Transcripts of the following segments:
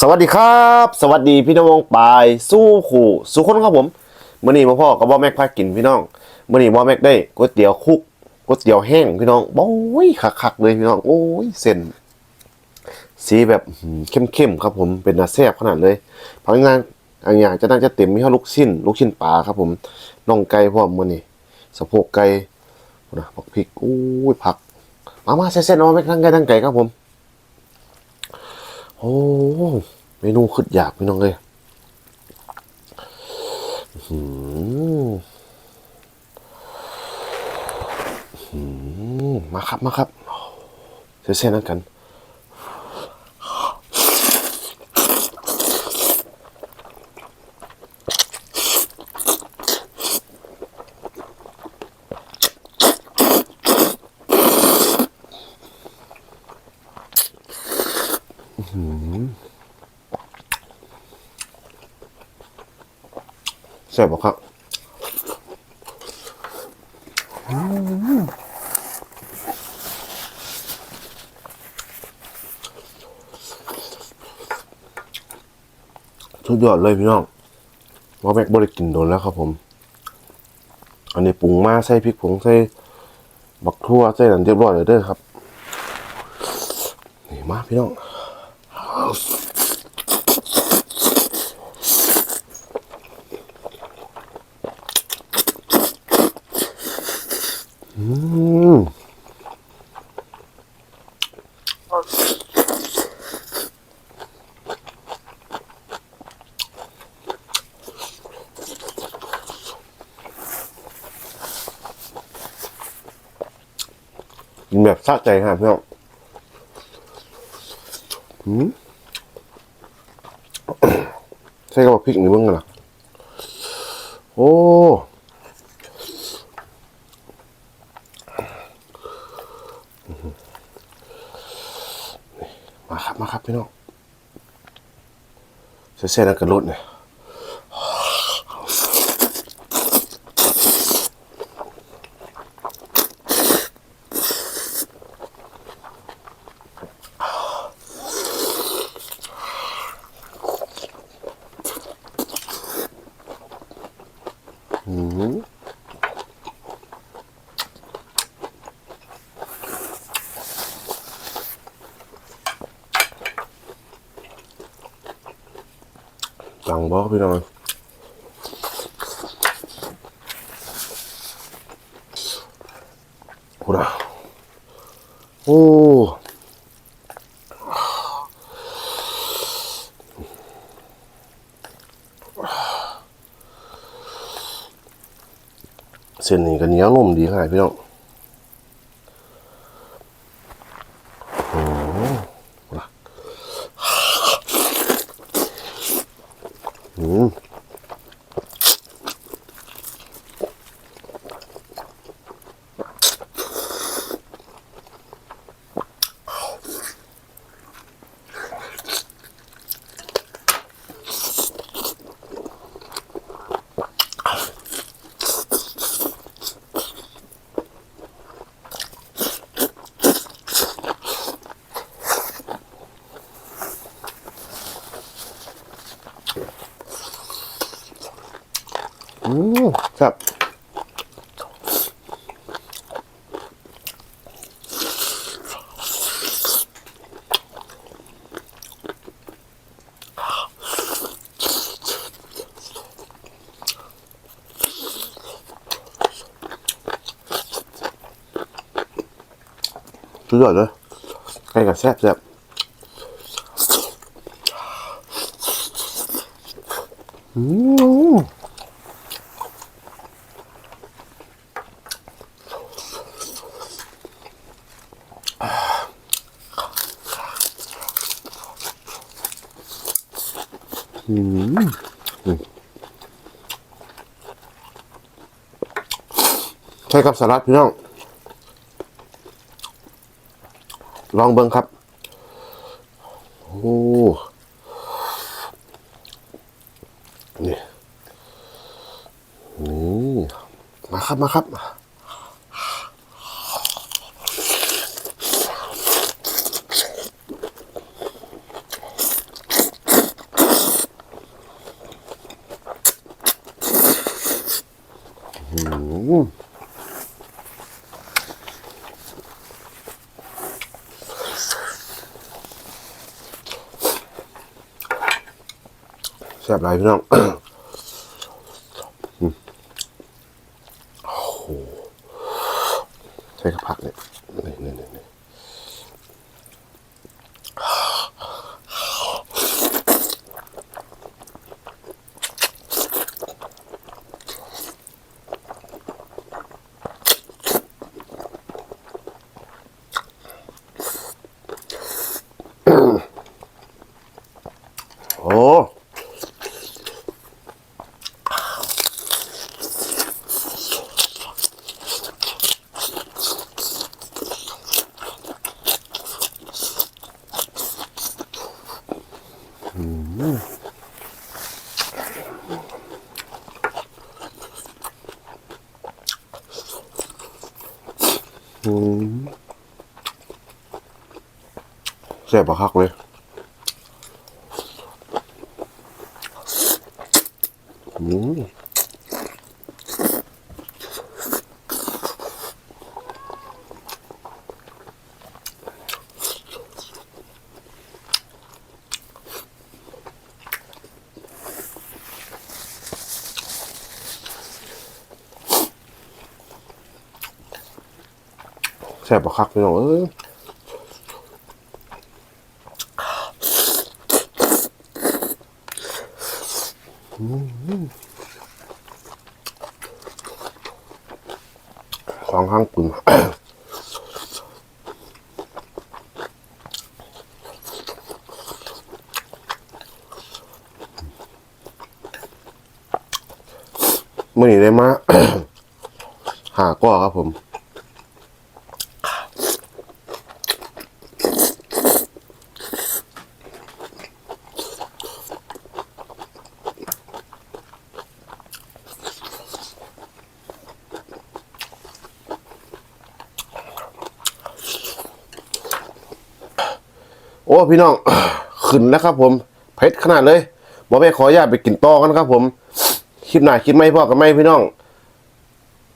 สวัสดีครับ สวัสดีพี่น้องปายสู้ขู่สู้คนครับผมมื่อนี้มาพ่อกับบ่แม็กพากินพี่น้องมื่อนี้บ่แม็กได้ก๋วยเตี๋ยวคุกก๋วยเตี๋ยวแห้งพี่น้องโอ้ยคักๆเลยพี่น้องโอ้ยเส้นสีแบบเข้มๆครับผมเป็นนาแซ่บขนาดเลยเพราะงั้นอันอย่างจะน่าจะเต็มมีข้าลูกชิ้น ลูกชิ้นปลาครับ ผมน่องไก่พร้อมมื่อนี้สะโพกไก่นะผักพริกอู้ยผักมามาเส้นๆเอาแม็กทั้งไก่ทั้งไก่ครับผม โอ้เมนูขึ้นอยากพี่น้องเลยหืมหือมาครับมาครับเส้นๆนั่นกัน แซ่บบ่ครับสุดยอดเลยพี่น้องว่าแม็กบริกินโดนแล้วครับผม อันนี้ปรุงมาใส่พริกผงใส่บักทั่วใส่นั่นเรียบร้อยเลยเด้อครับ นี่มาพี่น้อง กินแบบสะใจฮะพี่น้องอืม ใช่กับพริกนี่มึงกันล่ะโอ้มาครับ มาครับพี่น้องเส้นๆนั่นกันรถเนี่ยอืม จังบอกพี่น้องโอ้นะโอ้เส้นนี้ก็เนี้ยวนุ่มดีขนาดพี่น้อง มครับสุดยอดเลยใกล้กับแซ่บแซ่บอืม อืมใช่ครับสลัดพี่น้อง ลองเบิ้งครับ โอ้นี่นี่มาครับ มาครับ อ ม แซ่บหลายพี่น้องโอ้โหใช้กระผักเนี่ยนี่นี่นี่ แซ่บปะคักเลย อืม แซ่บปะคักพี่น้องเอ้ยสองข้างปุ่นมื่อนี้ได้มา หาก้อครับผม โอ้พี่น้องขึ้นแล้วครับ ผมเผ็ดขนาดเลยบอแม่ขออนุญาตไปกินต่อกันครับ ผมคลิปหน้าคลิปไม่พ่อกับไม่พี่น้อง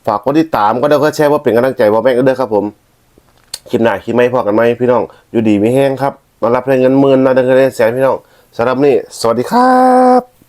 ฝากคนที่ตามก็ได้ก็แชร์ว่าเป็นกำลังใจบอแม่ก็เด้อครับ ผมคลิปหน้าคลิปไม่พ่อกันไหมพี่น้อง อยู่ดีไม่แห้งครับมารับเงินหมื่นนะเดือนเงินแสนพี่น้องสำหรับนี่สวัสดีครับ